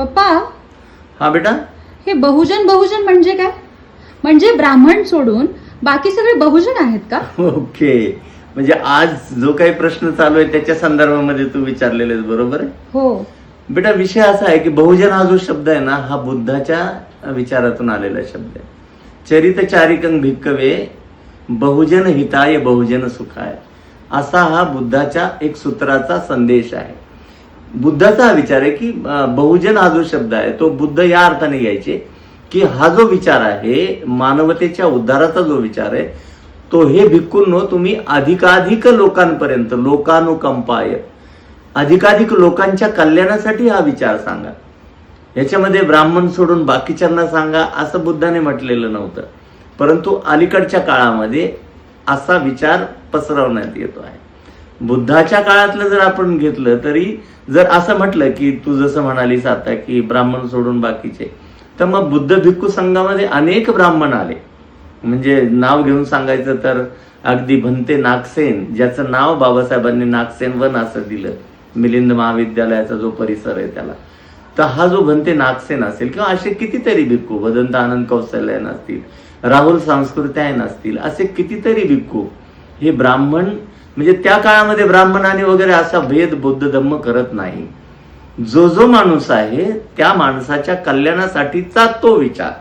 पप्पा हा बेटा? हे बहुजन बहुजन म्हणजे काय? म्हणजे ब्राह्मण सोडून बाकी सगळे बहुजन आहेत का? ओके. म्हणजे आज जो काही प्रश्न चालू आहे त्याच्या संदर्भामध्ये तू विचारलेले बरोबर? आहे हो. बेटा विषय असा आहे की बहुजन हा जो शब्द आहे ना हा बुद्धाच्या विचारातून आलेला शब्द आहे. चरित चारिकं भिक्कवे बहुजन हिताय बहुजन सुखाय. असा हा बुद्धाच्या एक सूत्राचा संदेश आहे. बुद्धाचा हा विचार आहे की बहुजन हा जो शब्द आहे तो बुद्ध या अर्थाने घ्यायचे की हा जो विचार आहे मानवतेच्या उद्धाराचा जो विचार आहे तो हे भिक्कूंनो तुम्ही अधिकाधिक लोकांपर्यंत लोकानुकंपाय अधिकाधिक लोकांच्या कल्याणासाठी हा विचार सांगा. याच्यामध्ये ब्राह्मण सोडून बाकीच्यांना सांगा असं बुद्धाने म्हटलेलं नव्हतं. परंतु अलीकडच्या काळामध्ये असा विचार पसरवण्यात येतो आहे. बुद्धाच्या काळातलं जर आपण घेतलं तरी जर असं म्हटलं की तू जसं म्हणालीस आता की ब्राह्मण सोडून बाकीचे तर मग बुद्ध भिक्खू संघामध्ये अनेक ब्राह्मण आले. म्हणजे नाव घेऊन सांगायचं तर अगदी भंते नागसेन ज्याचं नाव बाबासाहेबांनी नागसेन वन असं दिलं. मिलिंद महाविद्यालयाचा जो परिसर आहे त्याला. तर हा जो भंते नागसेन असेल किंवा असे कितीतरी भिक्खू वदंत आनंद कौशल्यान असतील राहुल सांस्कृत्यायन असतील असे कितीतरी भिक्खू हे ब्राह्मण म्हणजे त्या काळामध्ये ब्राह्मणाने वगैरे असा भेद बौद्ध धम्म करत नाही. जो जो माणूस आहे त्या माणसाच्या कल्याणासाठीचा तो विचार.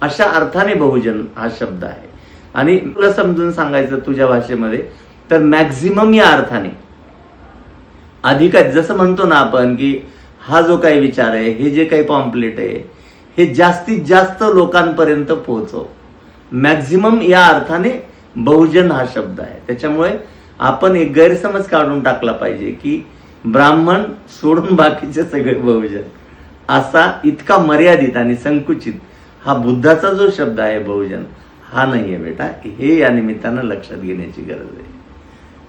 अशा अर्थाने बहुजन हा शब्द आहे. आणि तुला समजून सांगायचं तुझ्या भाषेमध्ये तर मॅक्झिमम या अर्थाने. अधिक जसं म्हणतो ना आपण की हा जो काही विचार आहे हे जे काही पॉम्पलेट आहे हे जास्तीत जास्त लोकांपर्यंत पोहोचव मॅक्झिमम या अर्थाने बहुजन हा शब्द आहे. त्याच्यामुळे आपण एक गैरसमज काढून टाकला पाहिजे की ब्राह्मण सोडून बाकीचे सगळे बहुजन. असा इतका मर्यादित आणि संकुचित हा बुद्धाचा जो शब्द आहे बहुजन हा नाहीये बेटा. हे या निमित्तानं लक्षात घेण्याची गरज आहे.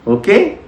ओके